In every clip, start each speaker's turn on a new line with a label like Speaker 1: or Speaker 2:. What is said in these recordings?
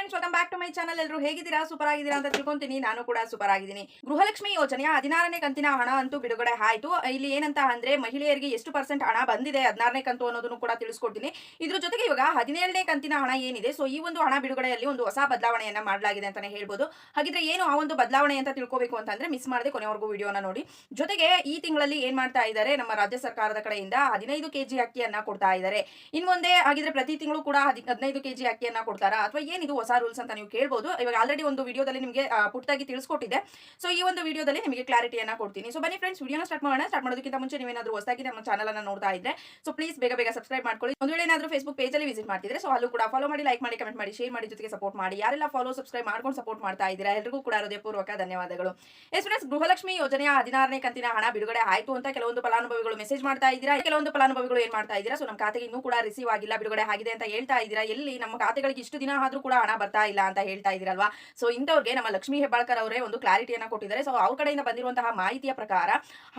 Speaker 1: Friends welcome back to my channel ಎಲ್ಲರೂ ಹೇಗಿದ್ದೀರಾ? Super ಆಗಿದ್ದೀರಾ ಅಂತ ತಿಳ್ಕೊಂತೀನಿ. ನಾನು ಕೂಡ ಸೂಪರ್ ಆಗಿದ್ದೀನಿ ಗೃಹಲಕ್ಷ್ಮಿ ಯೋಜನೆಯ ಹದಿನಾರನೇ ಕಂತಿನ ಹಣ ಅಂತೂ ಬಿಡುಗಡೆ ಆಯಿತು. ಇಲ್ಲಿ ಏನಂತ ಅಂದ್ರೆ ಮಹಿಳೆಯರಿಗೆ ಎಷ್ಟು ಪರ್ಸೆಂಟ್ ಹಣ ಬಂದಿದೆ, ಹದಿನಾರನೇ ಕಂತು ಅನ್ನೋದನ್ನು ಕೂಡ ತಿಳಿಸ್ಕೊಡ್ತೀನಿ. ಇದ್ರ ಜೊತೆಗೆ ಇವಾಗ ಹದಿನೇಳನೇ ಕಂತಿನ ಹಣ ಏನಿದೆ ಸೊ ಈ ಒಂದು ಹಣ ಬಿಡುಗಡೆಯಲ್ಲಿ ಒಂದು ಹೊಸ ಬದಲಾವಣೆಯನ್ನ ಮಾಡಲಾಗಿದೆ ಅಂತಾನೆ ಹೇಳ್ಬೋದು. ಹಾಗಿದ್ರೆ ಏನು ಆ ಒಂದು ಬದಲಾವಣೆ ಅಂತ ತಿಳ್ಕೋಬೇಕು ಅಂತಂದ್ರೆ ಮಿಸ್ ಮಾಡದೆ ಕೊನೆವರೆಗೂ ವಿಡಿಯೋನ ನೋಡಿ. ಜೊತೆಗೆ ಈ ತಿಂಗಳಲ್ಲಿ ಏನ್ ಮಾಡ್ತಾ ಇದ್ದಾರೆ, ನಮ್ಮ ರಾಜ್ಯ ಸರ್ಕಾರದ ಕಡೆಯಿಂದ ಹದಿನೈದು ಕೆಜಿ ಅಕ್ಕಿಯನ್ನ ಕೊಡ್ತಾ ಇದ್ದಾರೆ. ಇನ್ ಮುಂದೆ ಹಾಗಿದ್ರೆ ಪ್ರತಿ ತಿಂಗಳು ಕೂಡ ಹದಿ- ಹದಿನೈದು ಕೆಜಿ ಅಕ್ಕಿಯನ್ನ ಕೊಡ್ತಾರಾ? ಅಥವಾ ಏನಿದು ಹೊಸ ರೂಲ್ಸ್ ಅಂತ ನೀವು ಕೇಳ್ಬೋದು. ಇವಾಗ ಆಲ್ರೆಡಿ ಒಂದು ವಿಡಿಯೋದಲ್ಲಿ ನಿಮಗೆ ಪುಟ್ಟಾಗಿ ತಿಳಿಸ್ಕೊಟ್ಟಿದೆ. ಸೊ ಈ ಒಂದು ವಿಡಿಯೋದಲ್ಲಿ ನಿಮಗೆ ಕ್ಲಾರಿಟಿಯನ್ನು ಕೊಡ್ತೀನಿ. ಸೊ ಬನ್ನಿ ಫ್ರೆಂಡ್ಸ್ ವಿಡಿಯೋನ ಸ್ಟಾರ್ಟ್ ಮಾಡೋಣ. ಸ್ಟಾರ್ಟ್ ಮಾಡೋದಕ್ಕಿಂತ ಮುಂಚೆ ನೀವೇನಾದರೂ ಹೊಸದಾಗಿ ನಮ್ಮ ಚಾನಲ್ ಅನ್ನು ನೋಡ್ತಾ ಇದ್ರೆ ಸೊ ಪ್ಲೀಸ್ ಬೇಗ ಬೇಗ ಸಬ್ಸ್ಕ್ರೈಬ್ ಮಾಡ್ಕೊಳ್ಳಿ. ಒಂದು ವೇಳೆ ಏನಾದರೂ ಫೇಸ್ಬುಕ್ ಪೇಜಲ್ಲಿ ವಿಸಿಟ್ ಮಾಡ್ತಿದ್ರೆ ಸೊ ಅಲ್ಲೂ ಕೂಡ ಫಾಲೋ ಮಾಡಿ ಲೈಕ್ ಮಾಡಿ ಕಮೆಂಟ್ ಮಾಡಿ ಶೇರ್ ಮಾಡಿ ಜೊತೆಗೆ ಸಪೋರ್ಟ್ ಮಾಡಿ. ಯಾರೆಲ್ಲ ಫಾಲೋ ಸಬ್ಸ್ಕ್ರೈಬ್ ಮಾಡ್ಕೊಂಡು ಸಪೋರ್ಟ್ ಮಾಡ್ತಾ ಇದ್ದೀರಾ ಎಲ್ಲರಿಗೂ ಕೂಡ ಹೃದಯಪೂರ್ವಕ ಧನ್ಯವಾದಗಳು. ಎಸ್ ಫ್ರೆಂಡ್ಸ್ ಗೃಹಲಕ್ಷ್ಮಿ ಯೋಜನೆಯ ಹದಿನಾರನೇ ಕಂತಿನ ಹಣ ಬಿಡುಗಡೆ ಆಯ್ತು ಅಂತ ಕೆಲವೊಂದು ಫಲಾನುಭವಿಗಳು ಮೆಸೇಜ್ ಮಾಡ್ತಾ ಇದ್ದೀರಾ? ಕೆಲವೊಂದು ಫಲಾನುಭವಿಗಳು ಏನ್ ಮಾಡ್ತಾ ಇದ್ದೀರಾ? ಸೊ ನಮ್ಮ ಖಾತೆಗೆ ಇನ್ನೂ ಕೂಡ ರಿಸೀವ್ ಆಗಿಲ್ಲ, ಬಿಡುಗಡೆ ಆಗಿದೆ ಅಂತ ಹೇಳ್ತಾ ಇದ್ದೀರಾ? ಎಲ್ಲಿ ನಮ್ಮ ಖಾತೆಗಳಿಗೆ ಇಷ್ಟು ದಿನ ಆದರೂ ಕೂಡ ಹಣ ಬರ್ತಾ ಇಲ್ಲ ಅಂತ ಹೇಳ್ತಾ ಇದ್ದೀರಲ್ವಾ? ಸೊ ಇಂಥವ್ರಿಗೆ ನಮ್ಮ ಲಕ್ಷ್ಮೀ ಹೆಬ್ಬಾಳ್ಕರ್ ಅವರೇ ಒಂದು ಕ್ಲಾರಿಟಿಯನ್ನ ಕೊಟ್ಟಿದ್ದಾರೆ. ಸೊ ಅವ್ರ ಕಡೆಯಿಂದ ಬಂದಿರುವಂತಹ ಮಾಹಿತಿಯ ಪ್ರಕಾರ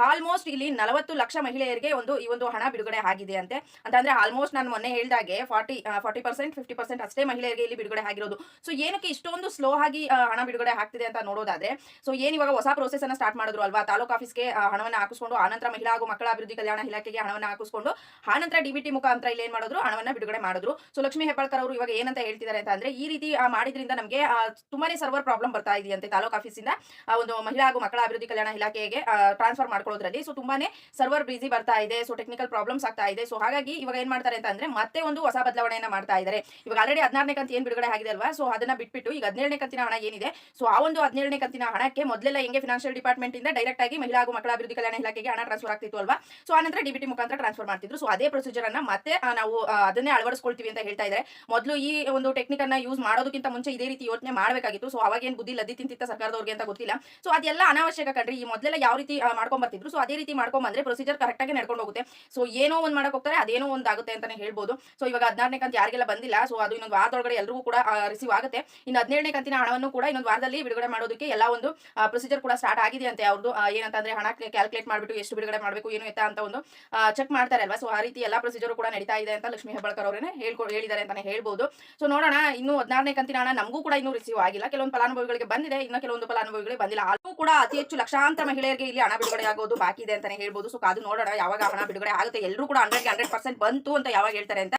Speaker 1: ಆಲ್ಮೋಸ್ಟ್ ಇಲ್ಲಿ ನಲವತ್ತು ಲಕ್ಷ ಮಹಿಳೆಯರಿಗೆ ಒಂದು ಈ ಒಂದು ಹಣ ಬಿಡುಗಡೆ ಆಗಿದೆ ಅಂತೆ. ಅಂತಂದ್ರೆ ಆಲ್ಮೋಸ್ಟ್ ನಾನು ಮೊನ್ನೆ ಹೇಳಿದಾಗೆ forty forty percent, fifty percent ಅಷ್ಟೇ ಮಹಿಳೆಯರಿಗೆ ಇಲ್ಲಿ ಬಿಡುಗಡೆ ಆಗಿರೋದು. ಸೊ ಏನಕ್ಕೆ ಇಷ್ಟೊಂದು ಸ್ಲೋ ಆಗಿ ಹಣ ಬಿಡುಗಡೆ ಆಗ್ತಿದೆ ಅಂತ ನೋಡೋದಾದ್ರೆ ಸೊ ಏನ್ ಇವಾಗ ಹೊಸ ಪ್ರೋಸೆಸ್ ಅನ್ನ ಸ್ಟಾರ್ಟ್ ಮಾಡಿದ್ರು ಅಲ್ವಾ? ತಾಲೂಕು ಆಫೀಸ್ಗೆ ಹಣವನ್ನು ಹಾಕಿಸ್ಕೊಂಡು, ಆನಂತರ ಮಹಿಳಾ ಹಾಗೂ ಮಕ್ಕಳ ಅಭಿವೃದ್ಧಿ ಕಲ್ಯಾಣ ಇಲಾಖೆಗೆ ಹಣವನ್ನ ಹಾಕಿಸ್ಕೊಂಡು, ಆನಂತರ ಡಿಬಿಟಿ ಮುಖಾಂತರ ಇಲ್ಲಿ ಏನ್ ಮಾಡಿದ್ರು? ಹಣವನ್ನ ಬಿಡುಗಡೆ ಮಾಡಿದ್ರು. ಸೊ ಲಕ್ಷ್ಮೀ ಹೆಬ್ಬಾಳ್ಕರ್ ಅವರು ಇವಾಗ ಏನಂತ ಹೇಳ್ತಿದ್ದಾರೆ ಅಂತ ಅಂದ್ರೆ, ಈ ರೀತಿ ಮಾಡಿದ್ರಿಂದ ನಮಗೆ ತುಂಬಾನೇ ಸರ್ವರ್ ಪ್ರಾಬ್ಲಮ್ ಬರ್ತಾ ಇದೆಯಂತೆ ತಾಲೂಕ್ ಆಫೀಸಿಂದ ಒಂದು ಮಹಿಳಾ ಹಾಗೂ ಮಕ್ಕಳ ಅಭಿವೃದ್ಧಿ ಕಲ್ಯಾಣ ಇಲಾಖೆಗೆ ಟ್ರಾನ್ಸ್ಫರ್ ಮಾಡ್ಕೊಳ್ಳೋದ್ರಲ್ಲಿ. ಸೊ ತುಂಬಾನೇ ಸರ್ವರ್ ಬಿಸಿ ಬರ್ತಾ ಇದೆ. ಸೊ ಟೆಕ್ನಿಕಲ್ ಪ್ರಾಬ್ಲಮ್ಸ್ ಆಗ್ತಾ ಇದೆ. ಸೊ ಹಾಗಾಗಿ ಇವಾಗ ಏನ್ ಮಾಡ್ತಾರೆ ಅಂತ ಅಂದ್ರೆ, ಮತ್ತೆ ಒಂದು ಹೊಸ ಬದಲಾವಣೆಯನ್ನ ಮಾಡ್ತಾ ಇದ್ದಾರೆ ಇವಾಗ ಆಲ್ರೆಡಿ ಹದಿನಾರನೇ ಕಂತ ಏನ್ ಬಿಡುಗಡೆ ಆಗಿದೆ ಅಲ್ವಾ? ಸೊ ಅದನ್ನ ಬಿಟ್ಬಿಟ್ಟು ಈಗ ಹದಿನೇಳನೇ ಕಂತಿನ ಹಣ ಏನಿದೆ? ಸೊ ಆ ಒಂದು ಹದಿನೇಳನೇ ಕಂತಿನ ಹಣಕ್ಕೆ ಮೊದಲೆಲ್ಲ ಹೆಂಗೆ ಫಿನಾನ್ಷಿಯಲ್ ಡಿಪಾರ್ಟ್ಮೆಂಟ್ ಇಂದ ಡೈರೆಕ್ಟ್ ಆಗಿ ಮಹಿಳಾ ಹಾಗೂ ಮಕ್ಕಳ ಅಭಿವೃದ್ಧಿ ಕಲ್ಯಾಣ ಇಲಾಖೆಗೆ ಹಣ ಟ್ರಾನ್ಸ್ಫರ್ ಆಗ್ತಿತ್ತು ಅಲ್ವಾ? ಸೊ ಆನಂತರ ಡಿಬಿಟಿ ಮುಖಾಂತರ ಟ್ರಾನ್ಸ್ಫರ್ ಮಾಡ್ತಿದ್ರು. ಸೊ ಅದೇ ಪ್ರೊಸೀಜರ್ ಅನ್ನ ಮತ್ತೆ ನಾವು ಅದನ್ನೇ ಅಳವಡಿಸ್ಕೊಳ್ತೀವಿ ಅಂತ ಹೇಳ್ತಾ ಇದ್ದಾರೆ ಮೊದಲು ಈ ಒಂದು ಟೆಕ್ನಿಕ್ ಅನ್ನ ಯೂಸ್ ಮಾಡೋದಕ್ಕಿಂತ ಮುಂಚೆ ಇದೇ ರೀತಿ ಯೋಚನೆ ಮಾಡಬೇಕಾಗಿತ್ತು. ಸೊ ಅವಾಗ ಏನು ಬುದ್ಧಿ ಲದ್ದಿ ತಿಂತಿತ್ತ ಸರ್ಕಾರದವ್ರಿಗೆ ಅಂತ ಗೊತ್ತಿಲ್ಲ. ಸೊ ಅದೆಲ್ಲ ಅನಾವಶ್ಯಕ ಕಣ್ರಿ. ಈ ಮೊದಲೆಲ್ಲ ಯಾವ ರೀತಿ ಮಾಡ್ಕೊಂಬರ್ತಿದ್ರು ಸೊ ಅದೇ ರೀತಿ ಮಾಡ್ಕೊಂಡ್ ಬಂದ್ರೆ ಪ್ರೊಸೀಜರ್ ಕರೆಕ್ಟಾಗಿ ನಡ್ಕೊಂಡು ಹೋಗುತ್ತೆ. ಸೊ ಏನೋ ಒಂದು ಮಾಡಕ್ಕೆ ಹೋಗ್ತಾರೆ, ಅದೇನೋ ಒಂದು ಆಗುತ್ತೆ ಅಂತಾನೆ ಹೇಳ್ಬೋದು. ಸೊ ಇವಾಗ ಹದಿನಾರನೇ ಕಂತ ಯಾರಿಗೆಲ್ಲ ಬಂದಿಲ್ಲ ಸೊ ಅದು ಇನ್ನೊಂದು ವಾರದೊಳಗಡೆ ಎಲ್ಲರಿಗೂ ಕೂಡ ರಿಸೀವ್ ಆಗುತ್ತೆ. ಇನ್ನು ಹದಿನೇಳನೇ ಕಂತಿನ ಹಣವನ್ನು ಕೂಡ ಇನ್ನೊಂದು ವಾರದಲ್ಲಿ ಬಿಡುಗಡೆ ಮಾಡೋದಕ್ಕೆ ಎಲ್ಲ ಒಂದು ಪ್ರೊಸೀಜರ್ ಕೂಡ ಸ್ಟಾರ್ಟ್ ಆಗಿದೆ ಅಂತೆ. ಅವ್ರದ್ದು ಏನಂತ ಅಂದ್ರೆ ಹಣ ಕ್ಯಾಲ್ಕುಲೇಟ್ ಮಾಡ್ಬಿಟ್ಟು ಎಷ್ಟು ಬಿಡುಗಡೆ ಮಾಡಬೇಕು, ಏನು ಎತ್ತ ಅಂತ ಒಂದು ಚೆಕ್ ಮಾಡ್ತಾರೆ ಅಲ್ವಾ? ಸೊ ಆ ರೀತಿ ಎಲ್ಲ ಪ್ರೊಸೀಜರ್ ಕೂಡ ನಡೀತಾ ಇದೆ ಅಂತ ಲಕ್ಷ್ಮೀ ಹೆಬ್ಬಾಳ್ಕರ್ ಅವರೇ ಹೇಳ್ಕೊ, ಹೇಳಿದ್ದಾರೆ ಅಂತಾನೆ ಹೇಳ್ಬೋದು. ಸೊ ನೋಡೋಣ, ಇನ್ನು ಹದಿನಾರನೇ ಕಂತಿನ ಹಣ ನಮಗೂ ಕೂಡ ಇನ್ನೂ ರಿಸೀವ್ ಆಗಿಲ್ಲ. ಕೆಲವೊಂದು ಫಲಾನುಭವಿಗಳಿಗೆ ಬಂದಿದೆ. ಇನ್ನು ಕೆಲವೊಂದು ಫಲಾನುಭವಿಗಳಿಗೆ ಬಂದಿಲ್ಲ. ಅಲ್ಲೂ ಕೂಡ ಅತಿ ಹೆಚ್ಚು ಲಕ್ಷಾಂತರ ಮಹಿಳೆಯರಿಗೆ ಇಲ್ಲಿ ಹಣ ಬಿಡುಗಡೆ ಆಗೋದು ಬಾಕಿ ಇದೆ ಅಂತಾನೆ ಹೇಳ್ಬೋದು. ಸೊ ಅದು ನೋಡೋಣ ಯಾವಾಗ ಹಣ ಬಿಡುಗಡೆ ಆಗುತ್ತೆ. ಎಲ್ಲರೂ ಕೂಡ ಹಂಡ್ರೆಡ್ ಹಂಡ್ರೆಡ್ ಪರ್ಸೆಂಟ್ ಬಂತು ಅಂತ ಯಾವಾಗ ಹೇಳ್ತಾರೆ ಅಂತ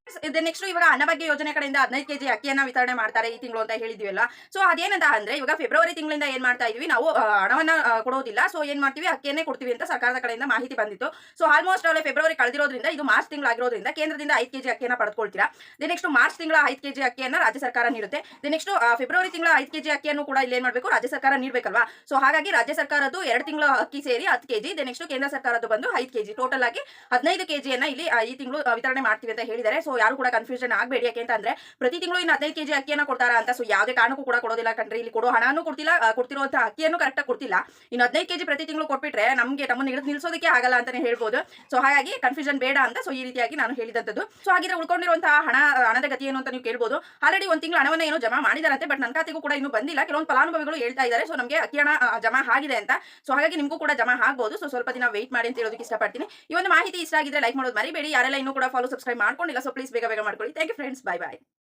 Speaker 1: ನೆಕ್ಸ್ಟ್ ಇವಾಗ ಅನ್ನಭಾಗ್ಯ ಯೋಜನೆ ಕಡೆಯಿಂದ ಹದಿನೈದು ಕೆಜಿ ಅಕ್ಕಿಯನ್ನ ವಿತರಣೆ ಮಾಡ್ತಾರೆ ಈ ತಿಂಗಳು ಅಂತ ಹೇಳಿದ್ವಿಲ್ಲ ಸೊ ಅದೇನಂತ ಅಂದ್ರೆ ಇವಾಗ ಫೆಬ್ರವರಿ ತಿಂಗಳಿಂದ ಏನ್ ಮಾಡ್ತಾ ಇದೀವಿ? ನಾವು ಹಣವನ್ನ ಕೊಡೋದಿಲ್ಲ. ಸೊ ಏನ್ ಮಾಡ್ತೀವಿ? ಅಕ್ಕಿಯನ್ನೇ ಕೊಡ್ತೀವಿ ಅಂತ ಸರ್ಕಾರದ ಕಡೆಯಿಂದ ಮಾಹಿತಿ ಬಂದಿತ್ತು. ಸೊ ಆಲ್ಮೋಸ್ಟ್ ಅವಳೆ ಫೆಬ್ರವರಿ ಕಳೆದಿರೋದ್ರಿಂದ, ಇದು ಮಾರ್ಚ್ ತಿಂಗಳು ಆಗಿರೋದ್ರಿಂದ ಕೇಂದ್ರದಿಂದ ಐದು ಕೆಜಿ ಅಕ್ಕಿಯನ್ನ ಪಡೆದುಕೊಳ್ತೀರಾ ದಿ ನೆಕ್ಸ್ಟ್ ಮಾರ್ಚ್ ತಿಂಗಳ ಐದು ಕೆಜಿ ಅಕ್ಕಿಯನ್ನ ರಾಜ್ಯ ಸರ್ಕಾರ ನೀಡುತ್ತೆ. ದಿ ನೆಕ್ಸ್ಟ್ ಫೆಬ್ರವರಿ ತಿಂಗಳ ಐದು ಕೆಜಿ ಅಕ್ಕಿಯನ್ನು ಕೂಡ ಇಲ್ಲಿ ಏನ್ ಮಾಡಬೇಕು? ರಾಜ್ಯ ಸರ್ಕಾರ ನೀಡಬೇಕಲ್ವಾ? ಸೊ ಹಾಗಾಗಿ ರಾಜ್ಯ ಸರ್ಕಾರದ್ದು ಎರಡು ತಿಂಗಳ ಅಕ್ಕಿ ಸೇರಿ ಹತ್ತು ಕೆಜಿ ದಿ ನೆಕ್ಸ್ಟ್ ಕೇಂದ್ರ ಸರ್ಕಾರದ್ದು ಬಂದು ಐದು ಕೆಜಿ. ಟೋಟಲ್ ಆಗಿ ಹದಿನೈದು ಕೆಜಿಯನ್ನ ಇಲ್ಲಿ ಈ ತಿಂಗಳು ವಿತರಣೆ ಮಾಡ್ತೀವಿ ಅಂತ ಹೇಳಿದ್ದಾರೆ. ಸೊ ಯಾರು ಕೂಡ ಕನ್ಫ್ಯೂಷನ್ ಆಗಬೇಡಿ. ಯಾಕೆ ಅಂತಂದ್ರೆ ಪ್ರತಿ ತಿಂಗಳು ಇನ್ನು ಹದಿನೈದು ಕೆಜಿ ಅಕ್ಕಿಯನ್ನು ಕೊಡ್ತಾರ ಅಂತ ಸೊ ಯಾವುದೇ ಕಾರಣಕ್ಕೂ ಕೂಡ ಕೊಡೋದಿಲ್ಲ ಕಣ್ರಿ. ಇಲ್ಲಿ ಕೊಡೋ ಹಣನೂ ಕೊಡ್ತಿಲ್ಲ ಕೊಡ್ತಿರೋ ಅಂತ ಅಕ್ಕಿಯನ್ನು ಕರೆಕ್ಟಾಗಿ ಕೊಡ್ತಿಲ್ಲ. ಇನ್ನು ಹದಿನೈದು ಕೆಜಿ ಪ್ರತಿ ತಿಂಗಳು ಕೊಟ್ಬಿಟ್ರೆ ನಮಗೆ ನಮ್ಮನ್ನು ಹಿಡಿದು ನಿಲ್ಸೋದಕ್ಕೆ ಆಗಲ್ಲ ಅಂತಾನೆ ಹೇಳ್ಬೋದು. ಸೊ ಹಾಗಾಗಿ ಕನ್ಫ್ಯೂಷನ್ ಬೇಡ ಅಂತ ಸೊ ಈ ರೀತಿಯಾಗಿ ನಾನು ಹೇಳಿದಂಥದ್ದು. ಸೊ ಹಾಗಿದ್ರೆ ಉಳ್ಕೊಂಡಿರುವಂತಹ ಹಣ, ಹಣದ ಗತಿ ಏನು ಅಂತ ನೀವು ಕೇಳ್ಬೋದು. ಆಲ್ರೆಡಿ ಒಂದು ತಿಂಗಳು ಹಣವನ್ನ ಏನೋ ಜಮಾ ಮಾಡಿದಾರಂತೆ ಬಟ್ ನನ್ನ ಖಾತೆಗೂ ಕೂಡ ಇನ್ನೂ ಬಂದಿಲ್ಲ. ಕೆಲವೊಂದು ಫಲಾನುಭವಿಗಳು ಹೇಳ್ತಾ ಇದ್ದಾರೆ ಸೊ ನಮಗೆ ಅಕ್ಕಿ ಹಣ ಜಮಾ ಆಗಿದೆ ಅಂತ. ಸೊ ಹಾಗಾಗಿ ನಿಮಗೂ ಕೂಡ ಜಮಾ ಆಗ್ಬೋದು. ಸೊ ಸ್ವಲ್ಪ ದಿನ ವೆಯ್ಟ್ ಮಾಡಿ ಅಂತ ಹೇಳೋದಕ್ಕೆ ಇಷ್ಟಪಡ್ತೀನಿ. ಈ ಒಂದು ಮಾಹಿತಿ ಇಷ್ಟ ಆಗಿದ್ರೆ ಲೈಕ್ ಮಾಡೋದು ಮರಿಬೇಡಿ. ಯಾರೆಲ್ಲ ಇನ್ನೂ ಕೂಡ ಫಾಲೋ ಸಬ್ಸ್ಕ್ರೈಬ್ ಮಾಡ್ಕೊಂಡಿಲ್ಲ ಸೊ ಪ್ಲೀಸ್ ಬೇಗ ಬೇಗ ಮಾಡ್ಕೊಳ್ಳಿ. Thank you friends bye bye